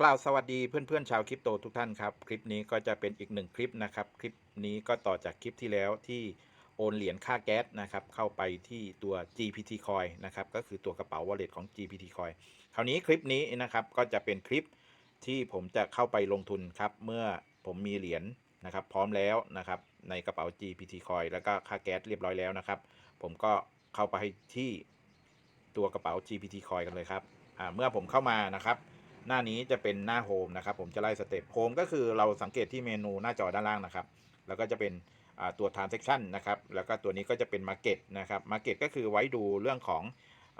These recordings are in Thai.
กล่าวสวัสดีเพื่อนๆชาวคริปโตทุกท่านครับ คลิปนี้ก็จะเป็นอีกหนึ่งคลิปนะครับ คลิปนี้ก็ต่อจากคลิปที่แล้วที่โอนเหรียญค่าแก๊สนะครับ เข้าไปที่ตัว GPT Coin นะครับ ก็คือตัวกระเป๋า wallet ของ GPT Coin คราวนี้คลิปนี้นะครับก็จะเป็นคลิปที่ผมจะเข้าไปลงทุนครับ เมื่อผมมีเหรียญนะครับ พร้อมแล้วนะครับ ในกระเป๋า GPT Coin แล้วก็ค่าแก๊สเรียบร้อยแล้วนะครับ ผมก็เข้าไปที่ตัวกระเป๋า GPT Coin กันเลยครับเมื่อผมเข้ามานะครับ หน้านี้จะเป็นหน้าโฮมนะครับผมจะไล่สเต็ปโฮมก็คือเราสังเกตที่เมนูหน้าจอด้านล่างนะครับ แล้วก็จะเป็นตัว transaction นะครับ แล้วก็ตัวนี้ก็จะเป็น market นะครับ market ก็คือไว้ดูเรื่องของ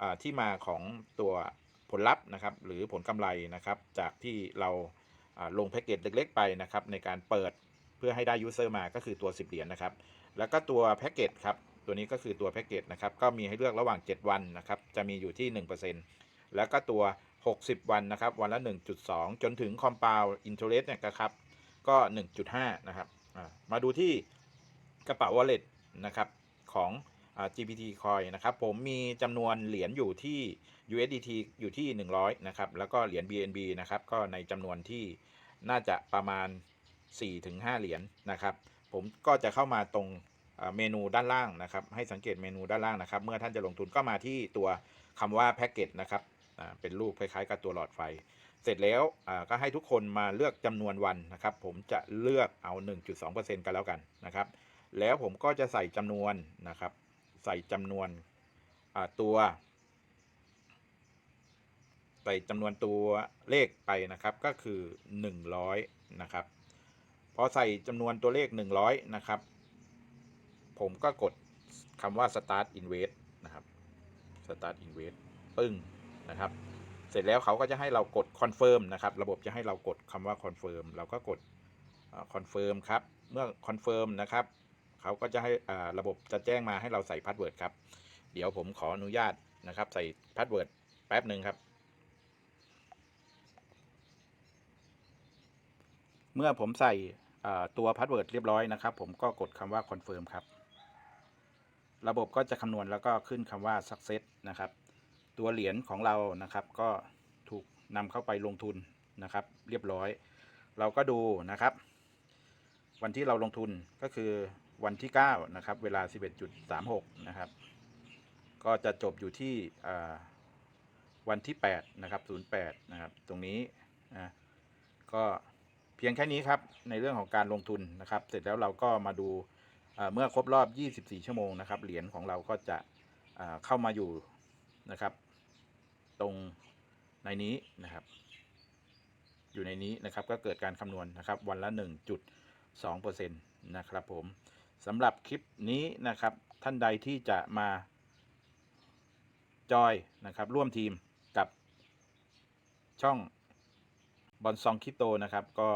อที่มาของตัวผลลัพธ์นะครับ หรือผลกำไรนะครับ จากที่เราลงแพ็กเกจเล็กๆไปนะครับ ในการเปิดเพื่อให้ได้ user มาก็คือตัว 10 เหรียญนะครับ แล้วก็ตัวแพ็กเกจครับ ตัวนี้ก็คือตัวแพ็กเกจนะครับ ก็มีให้เลือกระหว่าง 7 วันนะครับ จะมีอยู่ที่ 1%แล้วก็ตัว 60 วันนะครับ วันละ 1.2 จนถึง compound interest เนี่ยครับ ก็ 1.5 นะครับ มาดูที่กระเป๋า wallet นะครับ ของอ GPT coin นะครับ ผมมีจำนวนเหรียญอยู่ที่ USDT อยู่ที่ 100 นะครับ แล้วก็เหรียญ BNB นะครับ ก็ในจำนวนที่น่าจะประมาณ 4-5 เหรียญนะครับ ผมก็จะเข้ามาตรงเมนูด้านล่างนะครับ ให้สังเกตเมนูด้านล่างนะครับ เมื่อท่านจะลงทุนก็มาที่ตัวคำว่าแพ็กเกจนะครับ เป็นรูปคล้ายๆ กับตัวหลอดไฟ เสร็จแล้วก็ให้ทุกคนมาเลือกจำนวนวันนะครับ ผมจะเลือกเอา 1.2%กันแล้วกันนะครับ แล้วผมก็จะใส่จำนวนนะครับ ใส่จำนวนตัวใส่จำนวนตัวเลขไปนะครับก็คือ 100 นะครับพอใส่จำนวนตัวเลข 100 นะครับ ผมก็กดคำว่า start invest นะครับ start invest ปึ้ง นะครับ เสร็จแล้วเขาก็จะให้เรากดคอนเฟิร์มนะครับ ระบบจะให้เรากดคำว่าคอนเฟิร์มเราก็กดคอนเฟิร์มครับ เมื่อคอนเฟิร์มนะครับเขาก็จะให้ระบบจะแจ้งมาให้เราใส่พาสเวิร์ดครับ เดี๋ยวผมขออนุญาตนะครับ ใส่พาสเวิร์ดแป๊บหนึ่งครับ เมื่อผมใส่ตัวพาสเวิร์ดเรียบร้อยนะครับ ผมก็กดคำว่าคอนเฟิร์มครับ ระบบก็จะคำนวณแล้วก็ขึ้นคำว่า success นะครับ ตัวเหรียญของเรานะครับก็ถูกนำเข้าไปลงทุนนะครับ เรียบร้อย เราก็ดูนะครับ วันที่เราลงทุนก็คือวันที่ 9 นะครับ เวลา 11.36 นะครับ ก็จะจบอยู่ที่วันที่ 8 นะครับ 08 นะครับ ตรงนี้นะก็เพียงแค่นี้ครับ ในเรื่องของการลงทุนนะครับ เสร็จแล้วเราก็มาดูเมื่อครบรอบ 24 ชั่วโมงนะครับ เหรียญของเราก็จะเข้ามาอยู่นะครับ ตรงในนี้นะครับ อยู่ในนี้นะครับก็เกิดการคำนวณนะครับ วันละ 1.2%นะครับผมสำหรับคลิปนี้นะครับ ท่านใดที่จะมาจอยนะครับร่วมทีมกับช่องบอลซองคริปโตนะครับ ก็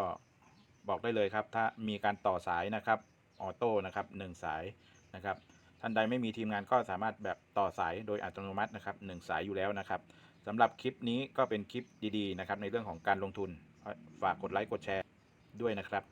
บอกได้เลยครับ ถ้ามีการต่อสายนะครับออโต้นะครับหนึ่งสายนะครับ ท่านใดไม่มีทีมงานก็สามารถแบบต่อสายโดยอัตโนมัตินะครับหนึ่งสายอยู่แล้วนะครับ สำหรับคลิปนี้ก็เป็นคลิปดีๆนะครับในเรื่องของการลงทุนฝากกดไลค์กดแชร์ด้วยนะครับ